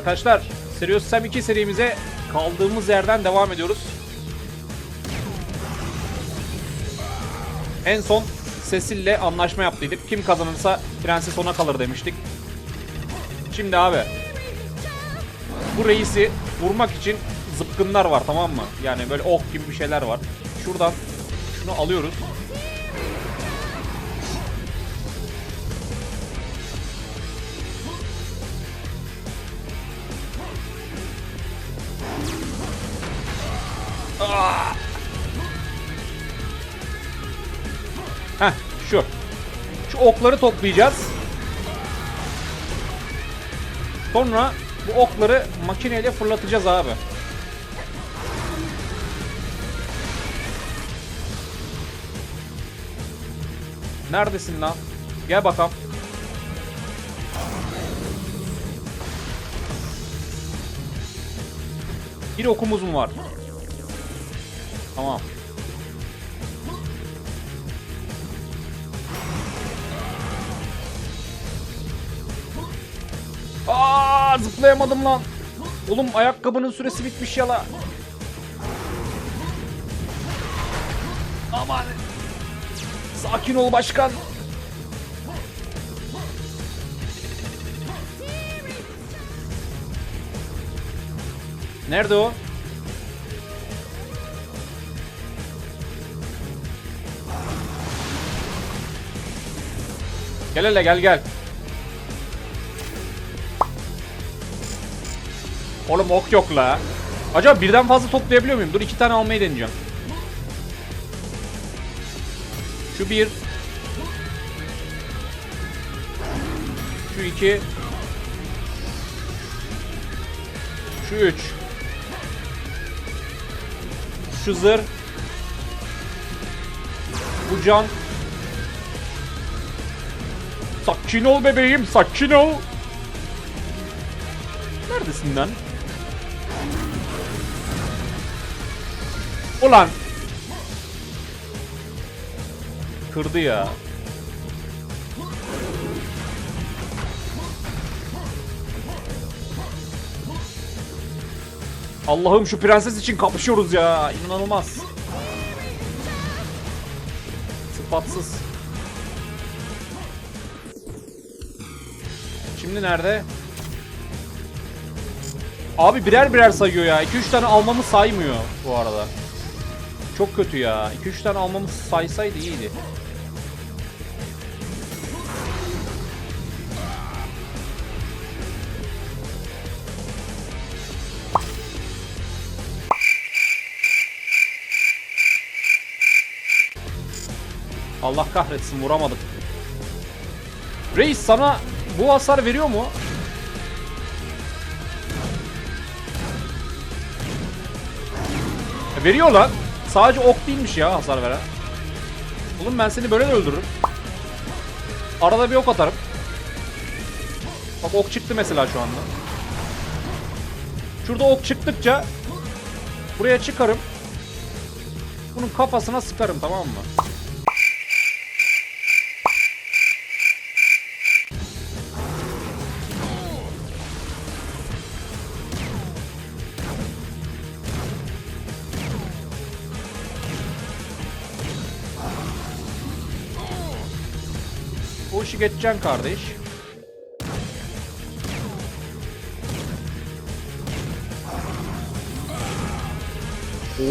Arkadaşlar. Serious Sam 2 serimize kaldığımız yerden devam ediyoruz. En son Cecil'le anlaşma yaptıydık. Kim kazanırsa prenses ona kalır demiştik. Şimdi abi bu reisi vurmak için zıpkınlar var tamam mı? Yani böyle ok gibi bir şeyler var. Şuradan şunu alıyoruz. Heh şu. Şu okları toplayacağız. Sonra bu okları makineyle fırlatacağız abi. Neredesin lan? Gel bakalım. Bir okumuz mu var? Tamam. Aa zıplayamadım lan. Oğlum ayakkabının süresi bitmiş ya la. Aman. Sakin ol başkan. Nerede o? Gel hele gel gel. Oğlum ok yok la. Acaba birden fazla toplayabiliyor muyum? Dur iki tane almayı deneyeceğim. Şu bir. Şu iki. Şu üç. Şu zır. Bu can. Sakin ol bebeğim, sakin ol. Neredesin lan? Ulan. Kırdı ya. Allah'ım şu prenses için kapışıyoruz ya. İnanılmaz. Sıfatsız. Şimdi nerede? Abi birer birer sayıyor ya. 2-3 tane almamı saymıyor bu arada. Çok kötü ya. 2-3 tane almamız saysaydı iyiydi. Allah kahretsin vuramadık. Reis sana bu hasar veriyor mu? E, Veriyor lan. Sadece ok değilmiş ya hasar veren. Oğlum ben seni böyle de öldürürüm. Arada bir ok atarım. Bak ok çıktı mesela şu anda. Şurada ok çıktıkça buraya çıkarım. Bunun kafasına sıkarım tamam mı? Bu işi geçeceksin kardeş.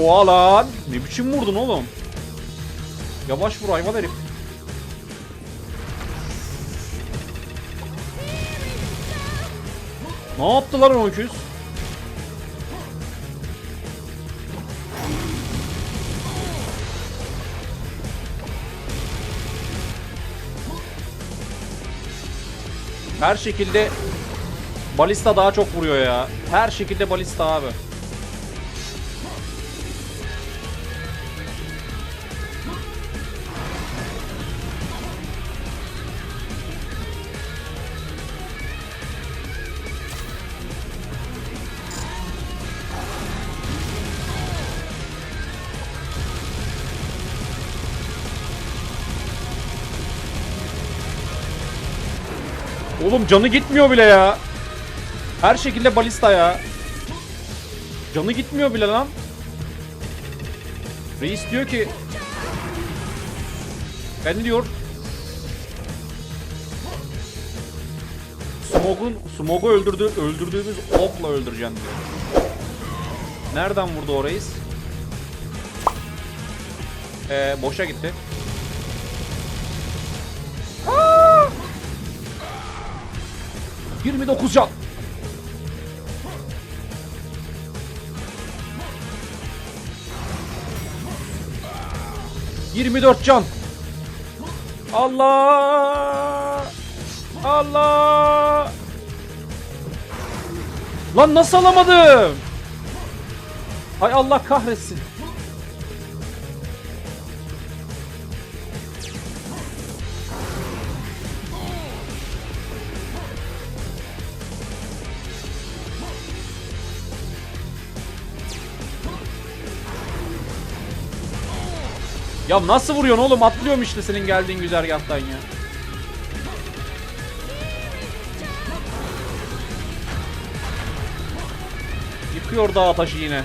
Oha lan. Ne biçim vurdun oğlum? Yavaş vur hayvan herif. Ne yaptı lan o öküz? Her şekilde balista daha çok vuruyor ya. Her şekilde balista abi. Oğlum canı gitmiyor bile ya. Her şekilde balista ya. Canı gitmiyor bile lan. Reis diyor ki ben diyor Smog'un Smog'u öldürdü öldürdüğümüz okla öldüreceğim diyor. Nereden vurdu o reis? Ee, boşa gitti. 29 can. Yirmi dört can. Allah! Allah! Lan nasıl alamadım? Hay Allah kahretsin. Ya nasıl vuruyorsun oğlum? Atlıyorum işte senin geldiğin güzergahtan ya. Yıkıyor dağ taşı yine.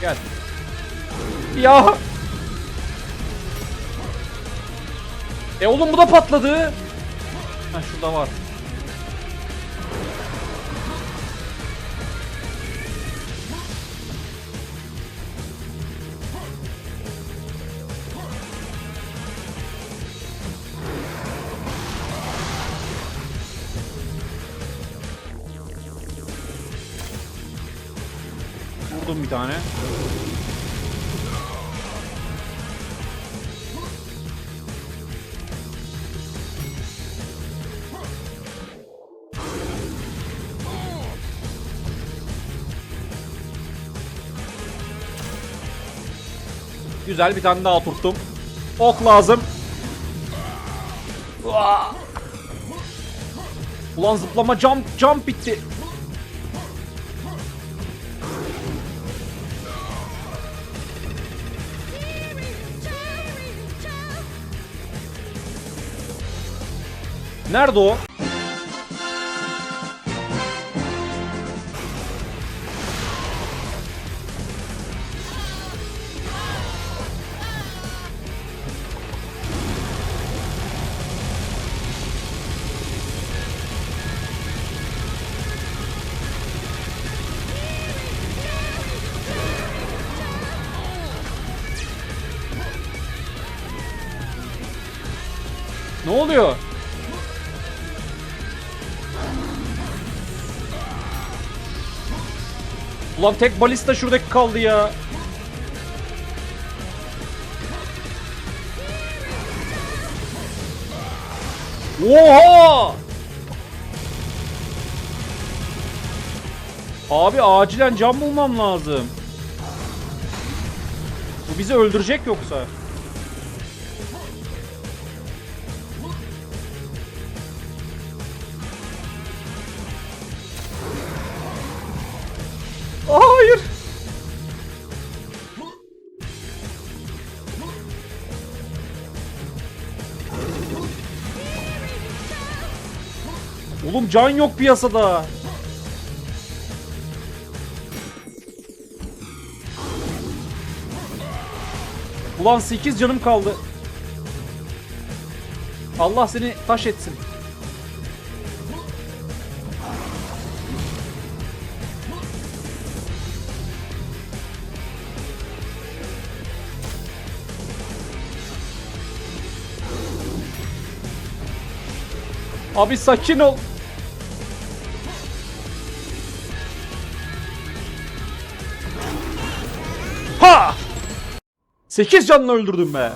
Gel. Ya. E oğlum bu da patladı. Ha şurada var. Güzel bir tane daha oturttum. Ok lazım. Ulan zıplama jump jump bitti. Nerede o? Ulan tek balista şuradaki kaldı ya. Oha! Abi acilen cam bulmam lazım. Bu bizi öldürecek yoksa. Oğlum can yok piyasada. Ulan 8 canım kaldı. Allah seni taş etsin. Abi sakin ol. 8 canla öldürdüm be.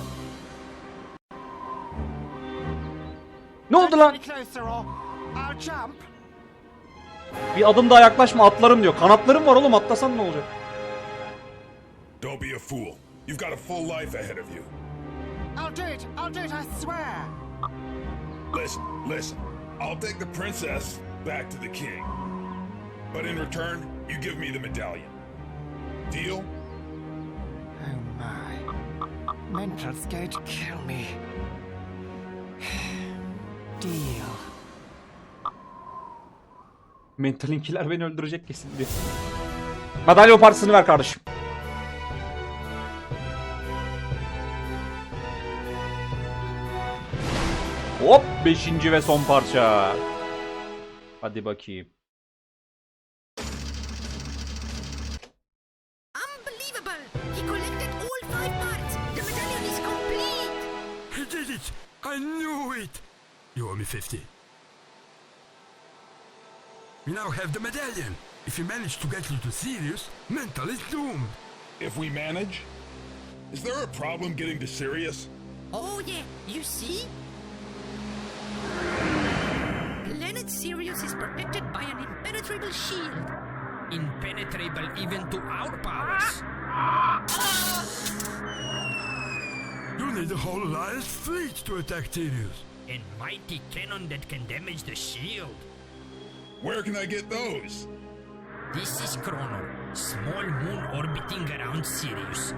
Ne oldu lan? Bir adım daha yaklaşma atlarım diyor. Kanatlarım var oğlum atlasan ne olacak? Don't be a fool. You've got a full life ahead of you. I'll do it. I'll do it. I swear. Listen, listen. I'll take the princess back to the king. But in return, you give me the medallion. Deal? Mental's going kill me. Deal. Mentalinkiler beni öldürecek kesin diye. Madalya partisini ver kardeşim. Hop 5. ve son parça. Hadi bakayım. You 50. We now have the medallion. If you manage to get you to Sirius, Mental is doomed. If we manage? Is there a problem getting to Sirius? Oh yeah, you see? Planet Sirius is protected by an impenetrable shield. impenetrable even to our powers. You need a whole Alliance fleet to attack Sirius. A mighty cannon that can damage the shield. Where can I get those? This is Chrono, small moon orbiting around Sirius.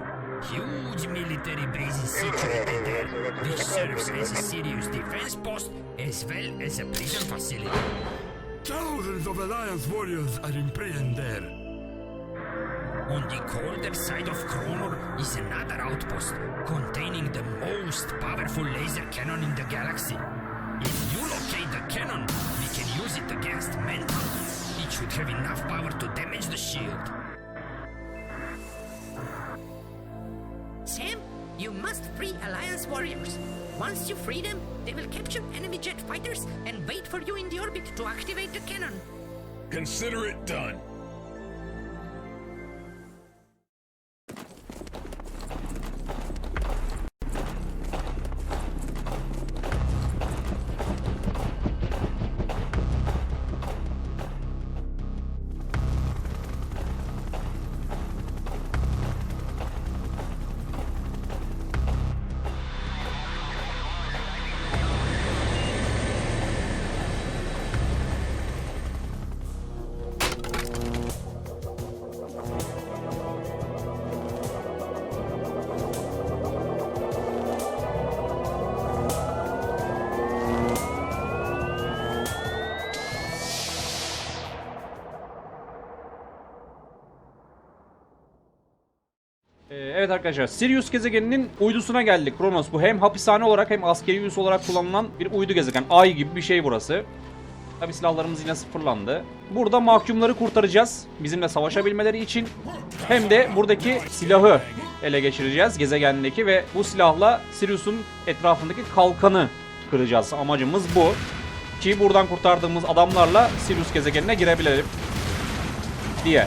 Huge military base is situated there, which serves as a Sirius defense post as well as a prison facility. Thousands of Alliance warriors are imprisoned there. On the colder side of Kronor is another outpost containing the most powerful laser cannon in the galaxy. If you locate the cannon, we can use it against Mental. It should have enough power to damage the shield. Sam, you must free Alliance warriors. Once you free them, they will capture enemy jet fighters and wait for you in the orbit to activate the cannon. Consider it done. Evet arkadaşlar Sirius gezegeninin uydusuna geldik Kronos. Bu hem hapishane olarak hem askeri üs olarak kullanılan bir uydu gezegen. Ay gibi bir şey burası. Tabi silahlarımız yine sıfırlandı. Burada mahkumları kurtaracağız. Bizimle savaşabilmeleri için. Hem de buradaki silahı ele geçireceğiz gezegendeki ve bu silahla Sirius'un etrafındaki kalkanı kıracağız. Amacımız bu. Ki buradan kurtardığımız adamlarla Sirius gezegenine girebilelim diye.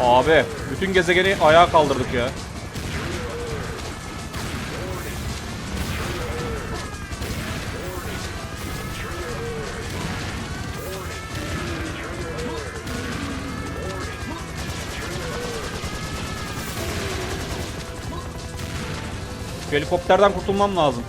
Abi bütün gezegeni ayağa kaldırdık ya. Helikopterden kurtulmam lazım.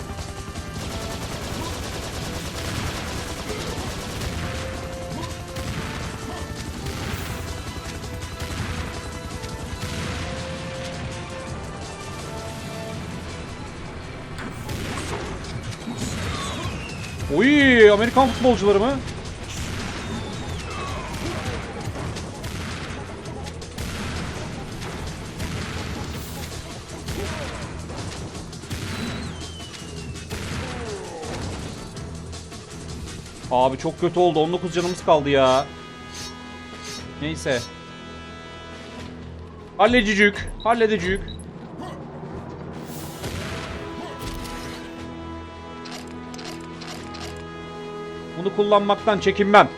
Oy, Amerikan futbolcuları mı? Abi çok kötü oldu. 19 canımız kaldı ya. Neyse. Halledicük. Halledicük. Bunu kullanmaktan çekinmem.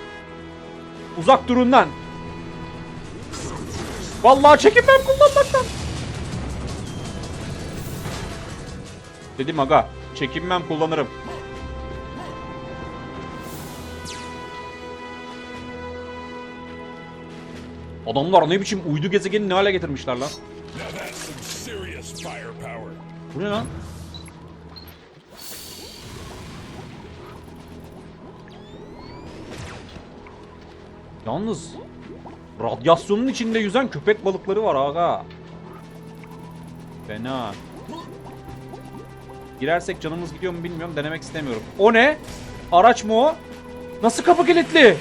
Uzak durun lan. Vallahi çekinmem kullanmaktan. Dedim aga. Çekinmem kullanırım. Adamlar ne biçim uydu gezegeni ne hale getirmişler lan. Bu ne lan? Yalnız radyasyonun içinde yüzen köpek balıkları var aga. Fena. Girersek canımız gidiyor mu bilmiyorum. Denemek istemiyorum. O ne? Araç mı o? Nasıl kapı kilitli?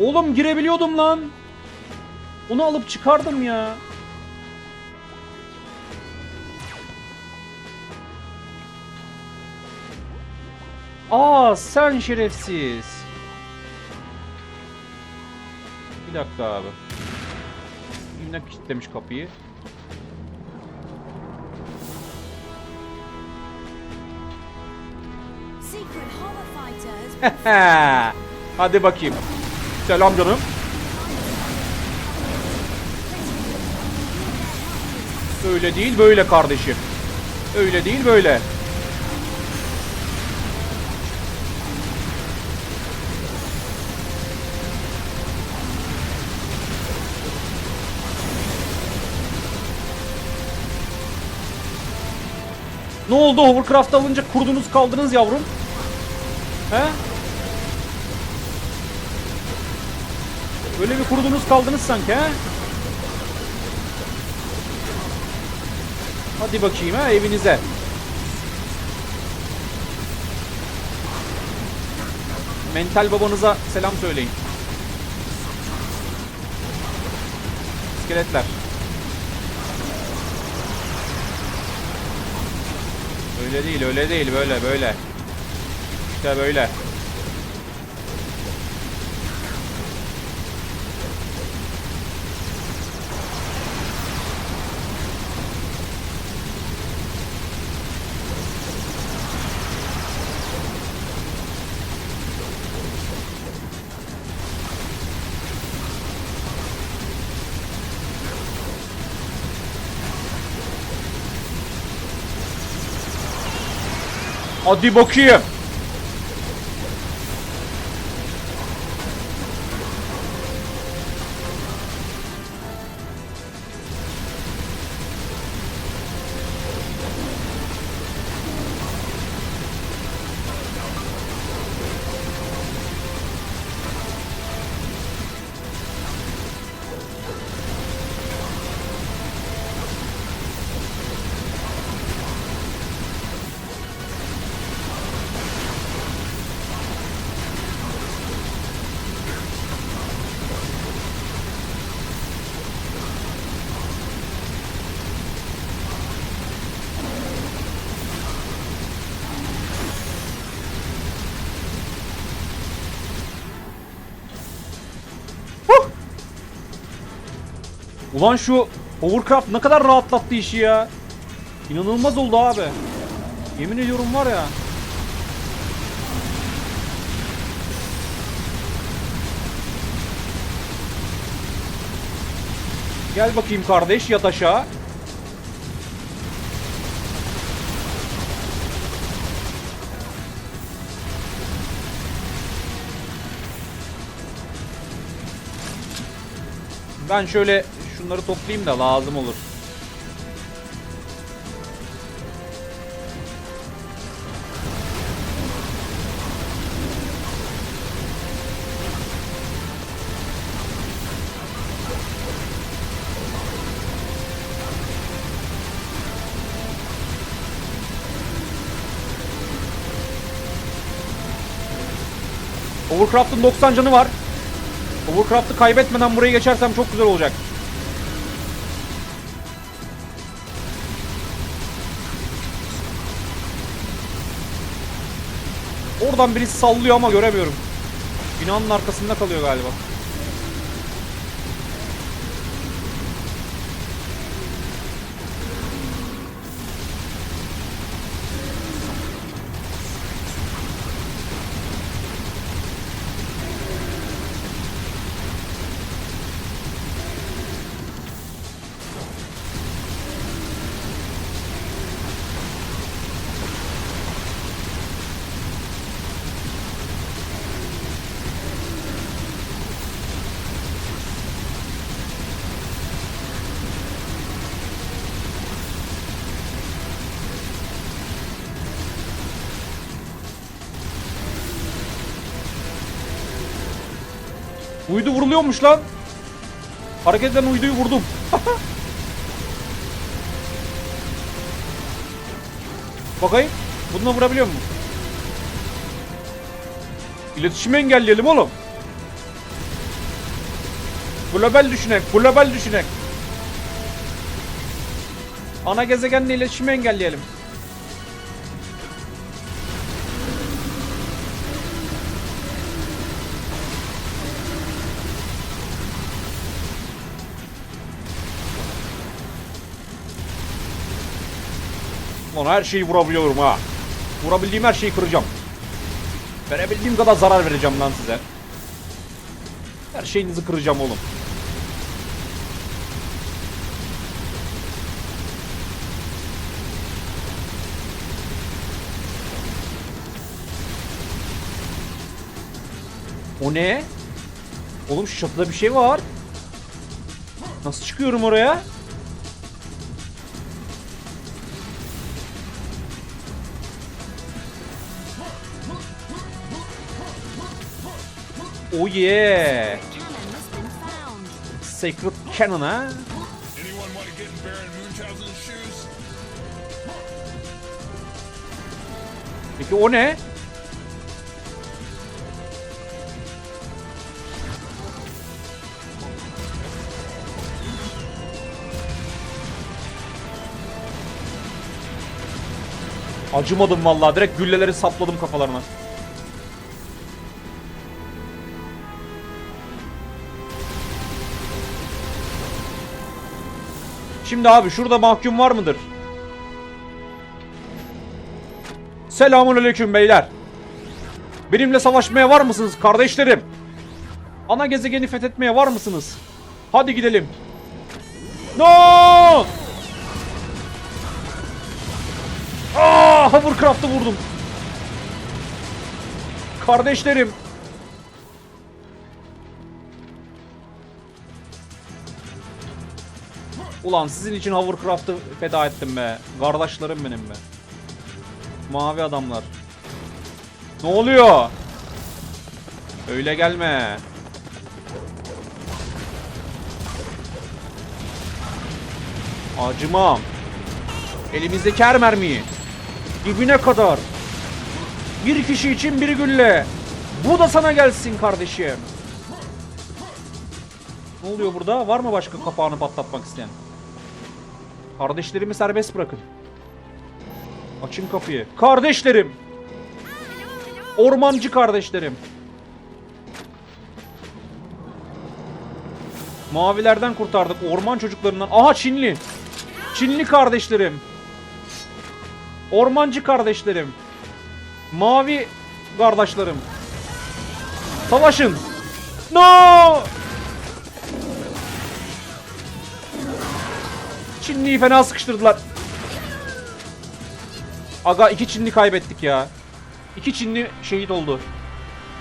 Oğlum girebiliyordum lan. Onu alıp çıkardım ya. Aa sen şerefsiz. Bir dakika abi. Yine kilitlemiş kapıyı. Hadi bakayım. Selam canım. Öyle değil böyle kardeşim. Öyle değil böyle. Ne oldu Hovercraft alınca kurdunuz kaldınız yavrum? He? Öyle bir kurdunuz kaldınız sanki he? Hadi bakayım ha evinize. Mental babanıza selam söyleyin. İskeletler. Öyle değil, öyle değil, böyle, böyle. İşte böyle. Hadi bakayım. Ulan şu Hovercraft ne kadar rahatlattı işi ya. İnanılmaz oldu abi. Yemin ediyorum var ya. Gel bakayım kardeş yat aşağı. Ben şöyle şunları toplayayım da lazım olur. Overcraft'ın 90 canı var. Overcraft'ı kaybetmeden buraya geçersem çok güzel olacak. Oradan birisi sallıyor ama göremiyorum. Binanın arkasında kalıyor galiba. Uydu vuruluyormuş lan. Hareket eden uyduyu vurdum. Bakayım. Bununla vurabiliyor mu? İletişimi engelleyelim oğlum. Global düşünek, global düşünek. Ana gezegenle iletişimi engelleyelim. Lan her şeyi vurabiliyorum ha. Vurabildiğim her şeyi kıracağım. Verebildiğim kadar zarar vereceğim lan size. Her şeyinizi kıracağım oğlum. O ne? Oğlum şu çatıda bir şey var. Nasıl çıkıyorum oraya? İn Baron Munchausen's shoes? Peki o ne? Acımadım vallahi direkt gülleleri sapladım kafalarına. Şimdi abi şurada mahkum var mıdır? Selamun aleyküm beyler. Benimle savaşmaya var mısınız kardeşlerim? Ana gezegeni fethetmeye var mısınız? Hadi gidelim. No! Aa, Hovercraft'ı vurdum. Kardeşlerim. Ulan sizin için Hovercraft'ı feda ettim be. Kardeşlerim benim be. Mavi adamlar. Ne oluyor? Öyle gelme. Acımam. Elimizdeki her mermiyi. Dibine kadar. Bir kişi için bir gülle. Bu da sana gelsin kardeşim. Ne oluyor burada? Var mı başka kapağını patlatmak isteyen? Kardeşlerimi serbest bırakın. Açın kapıyı. Kardeşlerim. Ormancı kardeşlerim. Mavilerden kurtardık. Orman çocuklarından. Aha Çinli. Çinli kardeşlerim. Ormancı kardeşlerim. Mavi kardeşlerim. Savaşın. No! Çinliyi fena sıkıştırdılar. Aga iki Çinli kaybettik ya. İki Çinli şehit oldu.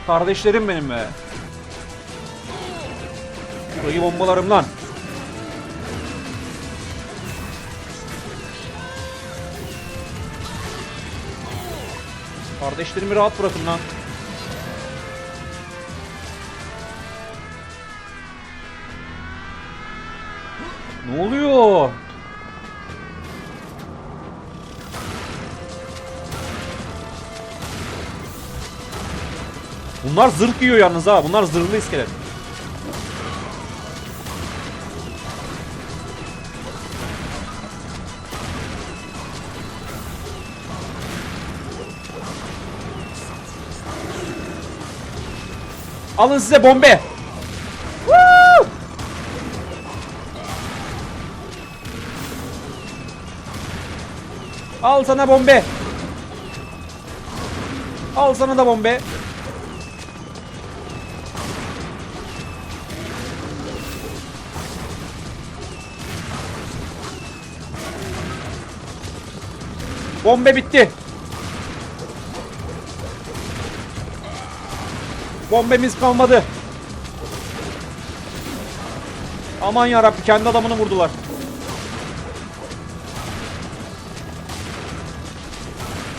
Kardeşlerim benim be. Burayı bombalarım lan. Kardeşlerimi rahat bırakın lan. Ne oluyor? Bunlar zırh giyiyor yalnız ha. Bunlar zırhlı iskelet. Alın size bombe. Al sana bombe. Al sana da bombe. Bombe bitti. Bombemiz kalmadı. Aman yarabbi kendi adamını vurdular.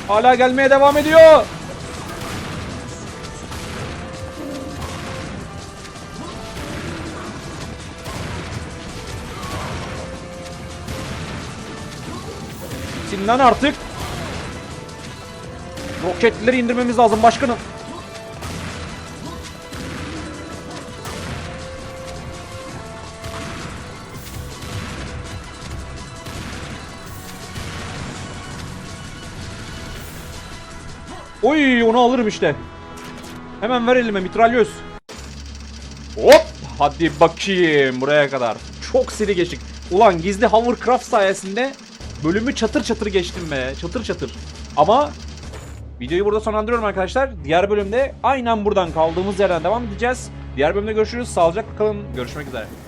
Hala gelmeye devam ediyor. Bitsin lan artık. Roketleri indirmemiz lazım başkanım. Oy onu alırım işte. Hemen ver elime mitralyöz. Hop! Hadi bakayım buraya kadar. Çok seri geçtik. Ulan gizli hovercraft sayesinde bölümü çatır çatır geçtim be. Çatır çatır. Ama videoyu burada sonlandırıyorum arkadaşlar. Diğer bölümde aynen buradan kaldığımız yerden devam edeceğiz. Diğer bölümde görüşürüz. Sağlıcakla kalın. Görüşmek üzere.